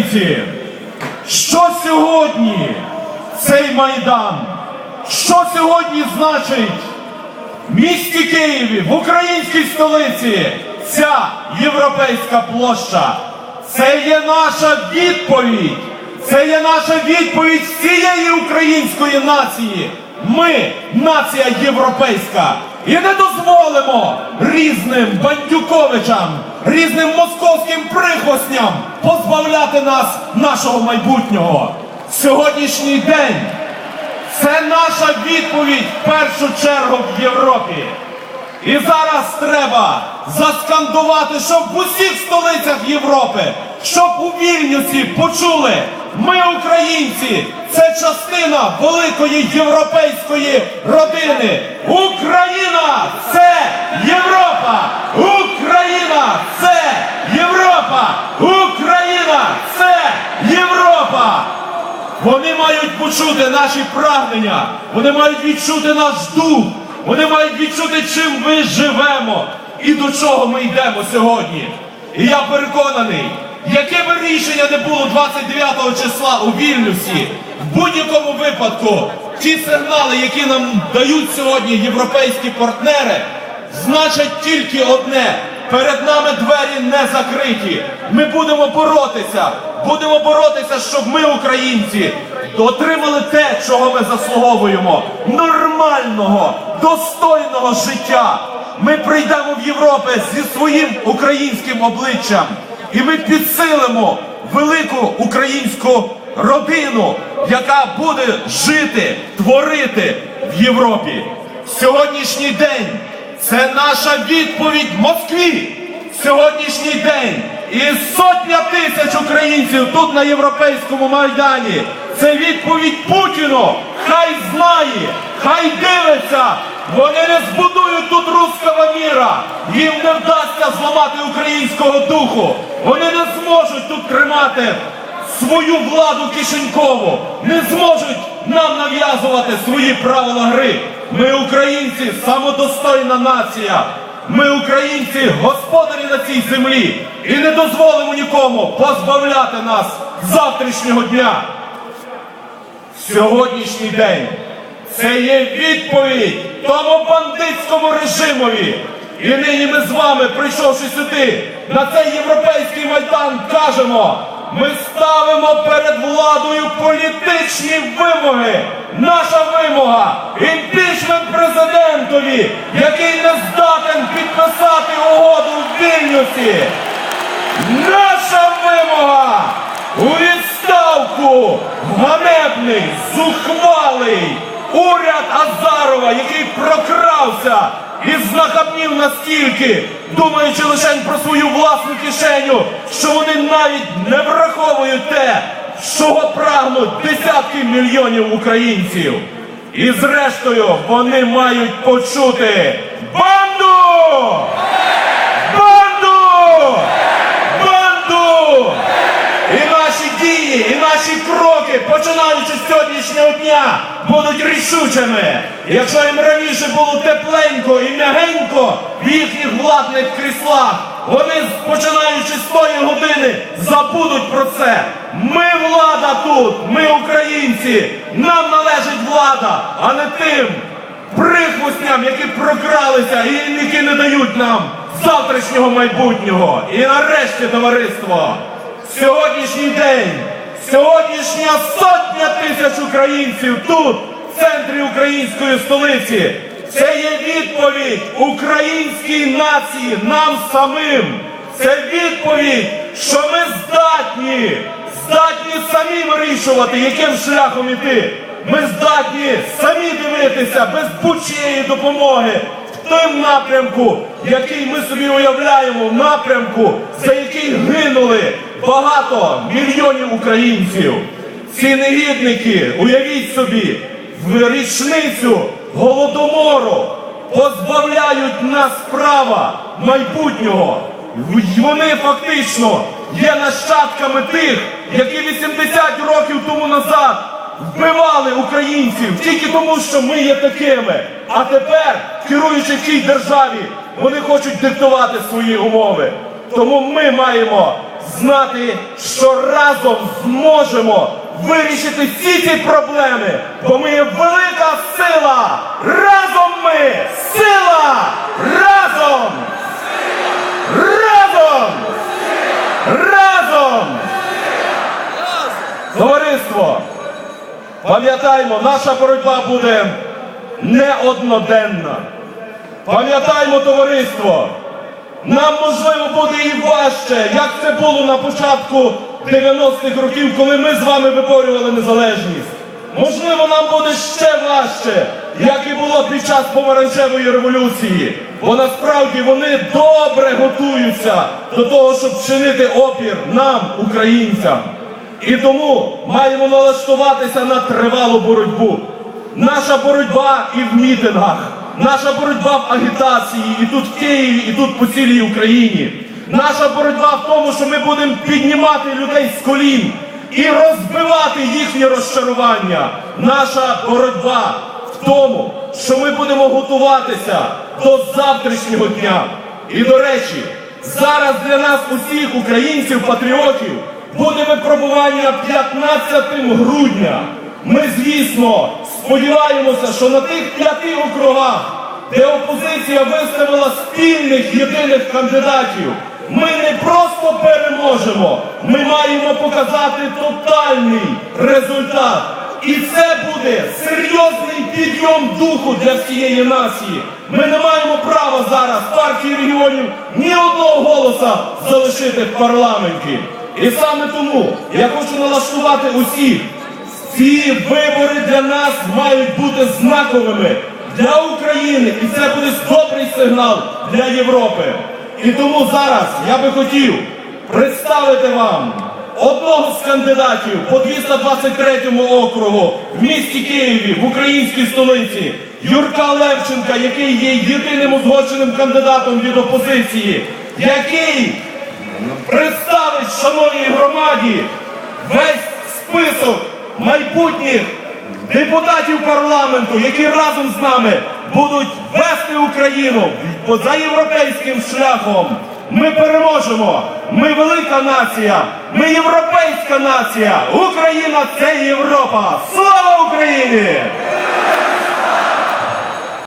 українці, що сьогодні цей майдан? Що сьогодні значить в місті Києві, в українській столиці, ця європейська площа? Це є наша відповідь. Це є наша відповідь всієї української нації. Ми нація європейська. І не дозволимо різним бандюковичам, різним московським прихвостням позбавляти нас нашого майбутнього. Сьогоднішній день це наша відповідь в першу чергу в Європі. І зараз треба заскандувати, щоб в усіх столицях Європи, щоб у Вільнюсі почули, ми українці, це частина великої європейської родини. Україна це Європа! Україна це Європа! Україна це Європа! Вони мають почути наші прагнення, вони мають відчути наш дух, вони мають відчути, чим ми живемо і до чого ми йдемо сьогодні. І я переконаний, яке би рішення не було 29 числа у Вільнюсі, в будь-якому випадку ті сигнали, які нам дають сьогодні європейські партнери, значать тільки одне. Перед нами двері не закриті. Ми будемо боротися. Будемо боротися, щоб ми, українці, отримали те, чого ми заслуговуємо. Нормального, достойного життя. Ми прийдемо в Європу зі своїм українським обличчям. І ми підсилимо велику українську родину, яка буде жити, творити в Європі. Сьогоднішній день це наша відповідь Москві. Сьогоднішній день і сотня тисяч українців тут на європейському майдані. Це відповідь Путіну. Хай знає, хай дивиться. Вони не збудують тут руского міра. Їм не вдасться зламати українського духу. Вони не зможуть тут тримати свою владу кишенькову, не зможуть нам нав'язувати свої правила гри. Ми українці самодостойна нація. Ми українці господарі на цій землі і не дозволимо нікому позбавляти нас завтрашнього дня. Сьогоднішній день це є відповідь тому бандитському режимові. І нині ми з вами, прийшовши сюди, на цей європейський майдан, кажемо, ми ставимо перед владою політичні вимоги. Наша вимога імпічмент президентові, який не здатен підписати угоду в Вільнюсі. Наша вимога у відставку ганебний, зухвалий уряд Азарова, який прокрався і знахабнів настільки, думаючи лише про свою власну кишеню, що вони навіть не враховують те, чого прагнуть десятки мільйонів українців. І зрештою вони мають почути банду! Банду! Банду! І наші дії, і наші кроки, починаючи з сьогоднішнього дня, будуть рішучими. Якщо їм раніше було тепленько і м'ягенько в їхніх владних кріслах, вони, починаючи з тої години, забудуть про це. Ми влада тут, ми українці, нам належить влада, а не тим прихвостням, які прокралися і які не дають нам завтрашнього майбутнього. І нарешті, товариство, сьогоднішній день, сьогоднішня сотня тисяч українців тут, в центрі української столиці. Це є відповідь українській нації, нам самим. Це відповідь, що ми здатні, здатні самі вирішувати, яким шляхом іти. Ми здатні самі дивитися без будь-чиєї допомоги в тому напрямку, який ми собі уявляємо, в напрямку, за який гинули багато мільйонів українців. Ці негідники, уявіть собі, в річницю голодомору позбавляють нас права майбутнього. Вони фактично є нащадками тих, які 80 років тому назад вбивали українців тільки тому, що ми є такими. А тепер, керуючи в цій державі, вони хочуть диктувати свої умови. Тому ми маємо знати, що разом зможемо вирішити всі ці проблеми, бо ми є велика сила. Разом ми сила! Разом! Разом! Товариство! Пам'ятаймо, наша боротьба буде не одноденна. Пам'ятаймо, товариство, нам можливо буде і важче, як це було на початку 90-х років, коли ми з вами виборювали незалежність. Можливо, нам буде ще важче, як і було під час помаранчевої революції. Бо насправді вони добре готуються до того, щоб вчинити опір нам, українцям. І тому маємо налаштуватися на тривалу боротьбу. Наша боротьба і в мітингах, наша боротьба в агітації, і тут в Києві, і тут по цілій Україні. Наша боротьба в тому, що ми будемо піднімати людей з колін і розбивати їхні розчарування. Наша боротьба в тому, що ми будемо готуватися до завтрашнього дня. І до речі, зараз для нас усіх українців, патріотів, буде випробування 15 грудня. Ми, звісно, сподіваємося, що на тих п'яти округах, де опозиція виставила спільних єдиних кандидатів, ми не просто переможемо, ми маємо показати тотальний результат. І це буде серйозний підйом духу для всієї нації. Ми не маємо права зараз партії регіонів ні одного голоса залишити в парламенті. І саме тому я хочу налаштувати усіх. Ці вибори для нас мають бути знаковими для України, і це буде добрий сигнал для Європи. І тому зараз я би хотів представити вам одного з кандидатів по 223 округу в місті Києві, в українській столиці, Юрка Левченка, який є єдиним узгодженим кандидатом від опозиції, який представить шановній громаді весь список майбутніх депутатів парламенту, які разом з нами будуть вести Україну за європейським шляхом. Ми переможемо. Ми велика нація. Ми європейська нація. Україна це Європа. Слава Україні!